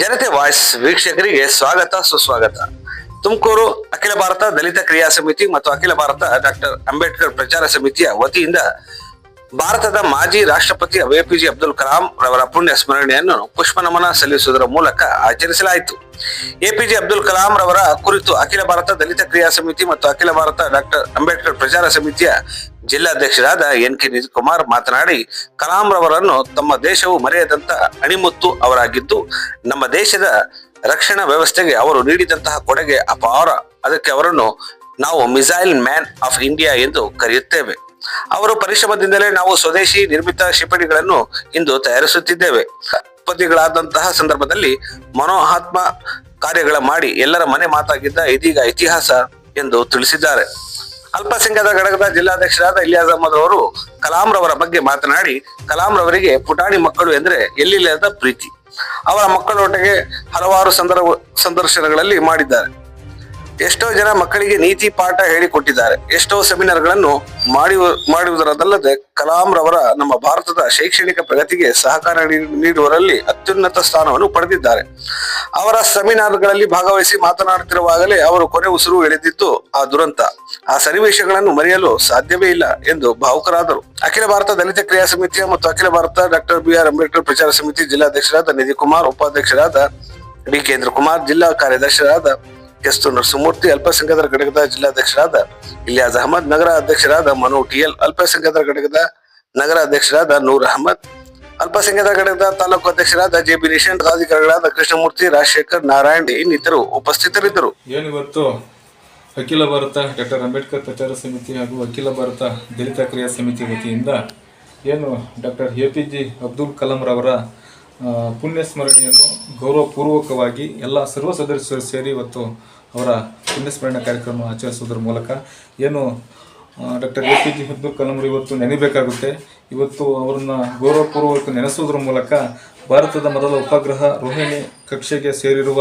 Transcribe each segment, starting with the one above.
ಜನತೆ ವಾಯ್ಸ್ ವೀಕ್ಷಕರಿಗೆ ಸ್ವಾಗತ, ಸುಸ್ವಾಗತ. ತುಮಕೂರು ಅಖಿಲ ಭಾರತ ದಲಿತ ಕ್ರಿಯಾ ಸಮಿತಿ ಮತ್ತು ಅಖಿಲ ಭಾರತ ಡಾಕ್ಟರ್ ಅಂಬೇಡ್ಕರ್ ಪ್ರಚಾರ ಸಮಿತಿಯ ವತಿಯಿಂದ ಭಾರತದ ಮಾಜಿ ರಾಷ್ಟ್ರಪತಿ ಎಪಿಜೆ ಅಬ್ದುಲ್ ಕಲಾಂ ರವರ ಪುಣ್ಯ ಸ್ಮರಣೆಯನ್ನು ಪುಷ್ಪ ನಮನ ಸಲ್ಲಿಸುವುದರ ಮೂಲಕ ಆಚರಿಸಲಾಯಿತು. ಎಪಿಜೆ ಅಬ್ದುಲ್ ಕಲಾಂ ರವರ ಕುರಿತು ಅಖಿಲ ಭಾರತ ದಲಿತ ಕ್ರಿಯಾ ಸಮಿತಿ ಮತ್ತು ಅಖಿಲ ಭಾರತ ಡಾಕ್ಟರ್ ಅಂಬೇಡ್ಕರ್ ಪ್ರಚಾರ ಸಮಿತಿಯ ಜಿಲ್ಲಾಧ್ಯಕ್ಷರಾದ ಎನ್ ಕೆ ಕುಮಾರ್ ಮಾತನಾಡಿ, ಕಲಾಂ ರವರನ್ನು ತಮ್ಮ ದೇಶವು ಮರೆಯದಂತ ಅಣಿಮುತ್ತು ಅವರಾಗಿದ್ದು, ನಮ್ಮ ದೇಶದ ರಕ್ಷಣಾ ವ್ಯವಸ್ಥೆಗೆ ಅವರು ನೀಡಿದಂತಹ ಕೊಡುಗೆ ಅಪಾರ. ಅದಕ್ಕೆ ಅವರನ್ನು ನಾವು ಮಿಸೈಲ್ ಮ್ಯಾನ್ ಆಫ್ ಇಂಡಿಯಾ ಎಂದು ಕರೆಯುತ್ತೇವೆ. ಅವರು ಪರಿಶ್ರಮದಿಂದಲೇ ನಾವು ಸ್ವದೇಶಿ ನಿರ್ಮಿತ ಕ್ಷಿಪಣಿಗಳನ್ನು ಇಂದು ತಯಾರಿಸುತ್ತಿದ್ದೇವೆ. ಪತಿಗಳಾದಂತಹ ಸಂದರ್ಭದಲ್ಲಿ ಮನೋಹಾತ್ಮ ಕಾರ್ಯಗಳ ಮಾಡಿ ಎಲ್ಲರ ಮನೆ ಮಾತಾಗಿದ್ದ ಇದೀಗ ಇತಿಹಾಸ ಎಂದು ತಿಳಿಸಿದ್ದಾರೆ. ಅಲ್ಪಸಂಖ್ಯಾತ ಘಟಕದ ಜಿಲ್ಲಾಧ್ಯಕ್ಷರಾದ ಇಲಿಯಾಸ್ ಅಹಮದ್ ಅವರು ಕಲಾಂ ರವರ ಬಗ್ಗೆ ಮಾತನಾಡಿ ಕಲಾಂ ರವರಿಗೆ ಪುಟಾಣಿ ಮಕ್ಕಳು ಎಂದ್ರೆ ಎಲ್ಲಿಲ್ಲದ ಪ್ರೀತಿ. ಅವರ ಮಕ್ಕಳೊಟ್ಟಿಗೆ ಹಲವಾರು ಸಂದರ್ಭ, ಸಂದರ್ಶನಗಳಲ್ಲಿ ಮಾಡಿದ್ದಾರೆ. ಎಷ್ಟೋ ಜನ ಮಕ್ಕಳಿಗೆ ನೀತಿ ಪಾಠ ಹೇಳಿಕೊಟ್ಟಿದ್ದಾರೆ ಎಷ್ಟೋ ಸೆಮಿನಾರ್ಗಳನ್ನು ಮಾಡಿ ಮಾಡುವುದರದಲ್ಲದೆ ಕಲಾಂ ರವರ ನಮ್ಮ ಭಾರತದ ಶೈಕ್ಷಣಿಕ ಪ್ರಗತಿಗೆ ಸಹಕಾರ ನೀಡುವರಲ್ಲಿ ಅತ್ಯುನ್ನತ ಸ್ಥಾನವನ್ನು ಪಡೆದಿದ್ದಾರೆ. ಅವರ ಸೆಮಿನಾರ್ಗಳಲ್ಲಿ ಭಾಗವಹಿಸಿ ಮಾತನಾಡುತ್ತಿರುವಾಗಲೇ ಅವರು ಕೊನೆ ಉಸಿರು ಎಳೆದಿದ್ದು ಆ ದುರಂತ. ಆ ಸನ್ನಿವೇಶಗಳನ್ನು ಮರೆಯಲು ಸಾಧ್ಯವೇ ಇಲ್ಲ ಎಂದು ಭಾವುಕರಾದರು. ಅಖಿಲ ಭಾರತ ದಲಿತ ಕ್ರಿಯಾ ಸಮಿತಿಯ ಮತ್ತು ಅಖಿಲ ಭಾರತ ಡಾಕ್ಟರ್ ಬಿ ಆರ್ ಅಂಬೇಡ್ಕರ್ ಪ್ರಚಾರ ಸಮಿತಿ ಜಿಲ್ಲಾಧ್ಯಕ್ಷರಾದ ನಿಧಿ ಕುಮಾರ್ ಉಪಾಧ್ಯಕ್ಷರಾದ ಡಿ. ಕೇಂದ್ರ ಕುಮಾರ್ ಜಿಲ್ಲಾ ಕಾರ್ಯದರ್ಶಿಯಾದ ಎಸ್ ನರಸಿಂಹಮೂರ್ತಿ ಅಲ್ಪಸಂಖ್ಯಾತರ ಘಟಕದ ಜಿಲ್ಲಾಧ್ಯಕ್ಷರಾದ ಇಲಿಯಾಜ್ ಅಹಮದ್, ನಗರ ಅಧ್ಯಕ್ಷರಾದ ಮನು ಟಿಎಲ್ ಅಲ್ಪಸಂಖ್ಯಾತರ ಘಟಕದ ನಗರ ಅಧ್ಯಕ್ಷರಾದ ನೂರ್ ಅಹಮದ್, ಅಲ್ಪಸಂಖ್ಯಾತರ ಘಟಕದ ತಾಲೂಕು ಅಧ್ಯಕ್ಷರಾದ ಜೆ ಬಿ ನಿಶಾಂತ್, ಪದಾಧಿಕಾರಿಗಳಾದ ಕೃಷ್ಣಮೂರ್ತಿ ರಾಜಶೇಖರ್ ನಾರಾಯಣ್ ಇನ್ನಿತರು ಉಪಸ್ಥಿತರಿದ್ದರು. ಏನಿವತ್ತು ಅಖಿಲ ಭಾರತ ಡಾಕ್ಟರ್ ಅಂಬೇಡ್ಕರ್ ಪ್ರಚಾರ ಸಮಿತಿ ಹಾಗೂ ಅಖಿಲ ಭಾರತ ದಲಿತ ಕ್ರಿಯಾ ಸಮಿತಿ ವತಿಯಿಂದ ಏನು doctor A P J Abdul Kalam ರವರ ಪುಣ್ಯ ಸ್ಮರಣೆಯನ್ನು ಗೌರವಪೂರ್ವಕವಾಗಿ ಎಲ್ಲ ಸರ್ವ ಸದಸ್ಯರು ಸೇರಿ ಇವತ್ತು ಅವರ ಪುಣ್ಯ ಸ್ಮರಣೆ ಕಾರ್ಯಕ್ರಮ ಆಚರಿಸುವುದರ ಮೂಲಕ ಏನು doctor A P J Abdul Kalam ಇವತ್ತು ನೆನೆಯಬೇಕಾಗುತ್ತೆ ಇವತ್ತು ಅವರನ್ನ ಗೌರವಪೂರ್ವಕ ನೆನೆಸುವುದರ ಮೂಲಕ ಭಾರತದ ಮೊದಲ ಉಪಗ್ರಹ ರೋಹಿಣಿ ಕಕ್ಷೆಗೆ ಸೇರಿರುವ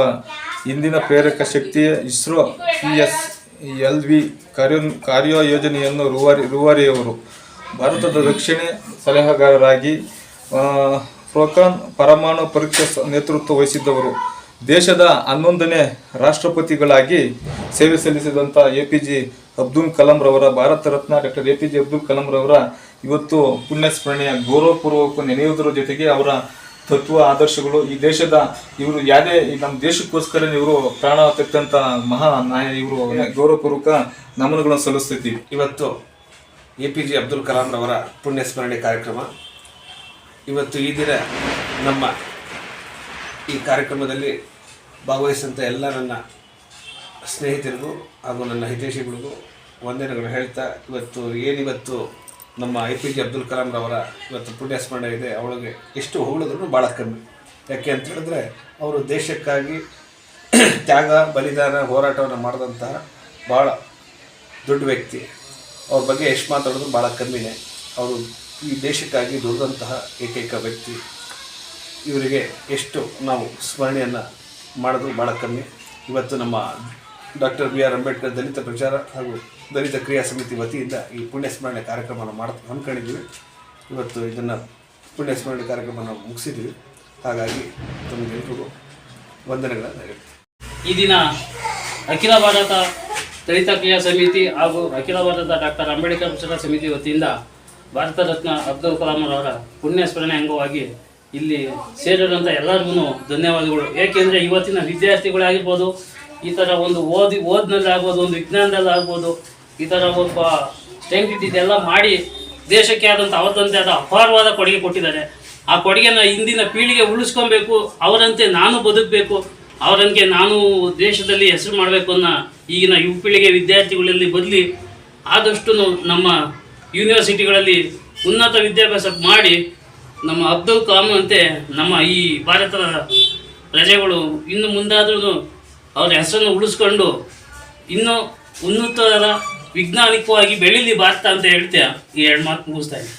ಇಂದಿನ ಪ್ರೇರಕ ಶಕ್ತಿಯ ISRO P S L V ಕಾರ್ಯ ಯೋಜನೆಯನ್ನು ರೂವಾರಿ, ರೂವಾರಿಯವರು. ಭಾರತದ ರಕ್ಷಣೆ ಸಲಹೆಗಾರರಾಗಿ ಆ, ಪ್ರೋಕಾನ್ ಪರಮಾಣು ಪರೀಕ್ಷೆ ನೇತೃತ್ವ ವಹಿಸಿದ್ದವರು. ದೇಶದ ಹನ್ನೊಂದನೇ ರಾಷ್ಟ್ರಪತಿಗಳಾಗಿ ಸೇವೆ ಸಲ್ಲಿಸಿದಂಥ A P J Abdul Kalam ರವರ Bharat Ratna doctor A P J Abdul Kalam ರವರ ಇವತ್ತು ಪುಣ್ಯಸ್ಮರಣೆಯ ಗೌರವಪೂರ್ವಕ ನೆನೆಯುವುದರ ಜೊತೆಗೆ ಅವರ ತತ್ವ ಆದರ್ಶಗಳು ಈ ದೇಶದ ಇವರು ಯಾವುದೇ ನಮ್ಮ ದೇಶಕ್ಕೋಸ್ಕರ ಇವರು ಪ್ರಾಣ ತೆತ್ತಂತ ಮಹಾ ನಾಯ ಇವರು ಗೌರವಪೂರ್ವಕ ನಮನಗಳನ್ನು ಸಲ್ಲಿಸ್ತಿದ್ದೀವಿ ಇವತ್ತು A P J Abdul Kalam ರವರ ಪುಣ್ಯಸ್ಮರಣೆ ಕಾರ್ಯಕ್ರಮ ಇವತ್ತು ಈ ದಿನ ನಮ್ಮ ಈ ಕಾರ್ಯಕ್ರಮದಲ್ಲಿ ಭಾಗವಹಿಸಿದಂಥ ಎಲ್ಲ ನನ್ನ ಸ್ನೇಹಿತರಿಗೂ ಹಾಗೂ ನನ್ನ ಹಿತೈಷಿಗಳಿಗೂ ವಂದನೆಗಳು ಹೇಳ್ತಾ ಇವತ್ತು ಏನಿವತ್ತು ನಮ್ಮ A P J Abdul Kalam ರವರ ಇವತ್ತು ಪುಣ್ಯ ಸ್ಮರಣೆ ಇದೆ. ಅವಳಿಗೆ ಎಷ್ಟು ಹೋಗಿದ್ರು ಭಾಳ ಕಮ್ಮಿ. ಯಾಕೆ ಅಂತ ಹೇಳಿದ್ರೆ ಅವರು ದೇಶಕ್ಕಾಗಿ ತ್ಯಾಗ, ಬಲಿದಾನ, ಹೋರಾಟವನ್ನು ಮಾಡಿದಂತಹ ಭಾಳ ದೊಡ್ಡ ವ್ಯಕ್ತಿ. ಅವ್ರ ಬಗ್ಗೆ ಎಷ್ಟು ಮಾತಾಡೋದು ಭಾಳ ಕಮ್ಮಿನೇ. ಅವರು ಈ ದೇಶಕ್ಕಾಗಿ ದುಡಿದಂತಹ ಏಕೈಕ ವ್ಯಕ್ತಿ. ಇವರಿಗೆ ಎಷ್ಟು ನಾವು ಸ್ಮರಣೆಯನ್ನು ಮಾಡೋದು ಭಾಳ ಕಮ್ಮಿ. ಇವತ್ತು ನಮ್ಮ ಡಾಕ್ಟರ್ ಬಿ ಆರ್ ಅಂಬೇಡ್ಕರ್ ದಲಿತ ಪ್ರಚಾರ ಹಾಗೂ ದಲಿತ ಕ್ರಿಯಾ ಸಮಿತಿ ವತಿಯಿಂದ ಈ ಪುಣ್ಯ ಸ್ಮರಣೆ ಕಾರ್ಯಕ್ರಮವನ್ನು ಮಾಡ, ಹಮ್ಮಿಕೊಂಡಿದ್ದೀವಿ. ಇವತ್ತು ಇದನ್ನು ಪುಣ್ಯ ಸ್ಮರಣೆ ಕಾರ್ಯಕ್ರಮನ ಮುಗಿಸಿದ್ದೀವಿ. ಹಾಗಾಗಿ ತಮಗೆಲ್ರಿಗೂ ವಂದನೆಗಳನ್ನು ಹೇಳ್ತೀನಿ. ಈ ದಿನ ಅಖಿಲ ಭಾರತ ದಲಿತ ಕ್ರಿಯಾ ಸಮಿತಿ ಹಾಗೂ ಅಖಿಲ ಭಾರತ ಡಾಕ್ಟರ್ ಅಂಬೇಡ್ಕರ್ ಪ್ರಚಾರ ಸಮಿತಿ ವತಿಯಿಂದ ಭಾರತ ರತ್ನ ಅಬ್ದುಲ್ ಕಲಾಂ ಅವರ ಪುಣ್ಯ ಸ್ಮರಣೆ ಅಂಗವಾಗಿ ಇಲ್ಲಿ ಸೇರಿರುವಂತ ಎಲ್ಲರಿಗೂ ಧನ್ಯವಾದಗಳು. ಏಕೆಂದರೆ ಇವತ್ತಿನ ವಿದ್ಯಾರ್ಥಿಗಳಾಗಿರ್ಬೋದು, ಈ ಥರ ಒಂದು ಓದಿ, ಓದ್ನಲ್ಲಿ ಆಗ್ಬೋದು, ಒಂದು ವಿಜ್ಞಾನದಲ್ಲಿ ಆಗ್ಬೋದು, ಈ ಥರ ಒಬ್ಬ ಸ್ಟೇಟ್ ಇದೆಲ್ಲ ಮಾಡಿ ದೇಶಕ್ಕೆ ಆದಂಥ ಅವತ್ತಂತೆ ಆದ ಅಪಾರವಾದ ಕೊಡುಗೆ ಕೊಟ್ಟಿದ್ದಾರೆ. ಆ ಕೊಡುಗೆನ ಇಂದಿನ ಪೀಳಿಗೆ ಉಳಿಸ್ಕೊಬೇಕು, ಅವರಂತೆ ನಾನು ಬದುಕಬೇಕು ಅವರಂತೆ ನಾನು ದೇಶದಲ್ಲಿ ಹೆಸರು ಮಾಡಬೇಕು ಅನ್ನೋ ಈಗಿನ ಯುವ ಪೀಳಿಗೆ ವಿದ್ಯಾರ್ಥಿಗಳಲ್ಲಿ ಬದಲಿ ಆದಷ್ಟು ನಮ್ಮ ಯೂನಿವರ್ಸಿಟಿಗಳಲ್ಲಿ ಉನ್ನತ ವಿದ್ಯಾಭ್ಯಾಸ ಮಾಡಿ ನಮ್ಮ ಅಬ್ದುಲ್ ಕಲಾಂ ಅಂತೆ ನಮ್ಮ ಈ ಭಾರತದ ಪ್ರಜೆಗಳು ಇನ್ನು ಮುಂದಾದ್ರೂ ಅವರ ಹೆಸರನ್ನು ಉಳಿಸ್ಕೊಂಡು ಇನ್ನೂ ಉನ್ನತವಾದ ವಿಜ್ಞಾನಿಕವಾಗಿ ಬೆಳೀಲಿ ಭಾರತ ಅಂತ ಹೇಳ್ತೀಯ ಈ ಎರಡು ಮಾತು ಮುಗಿಸ್ತಾ ಇದ್ದೀನಿ.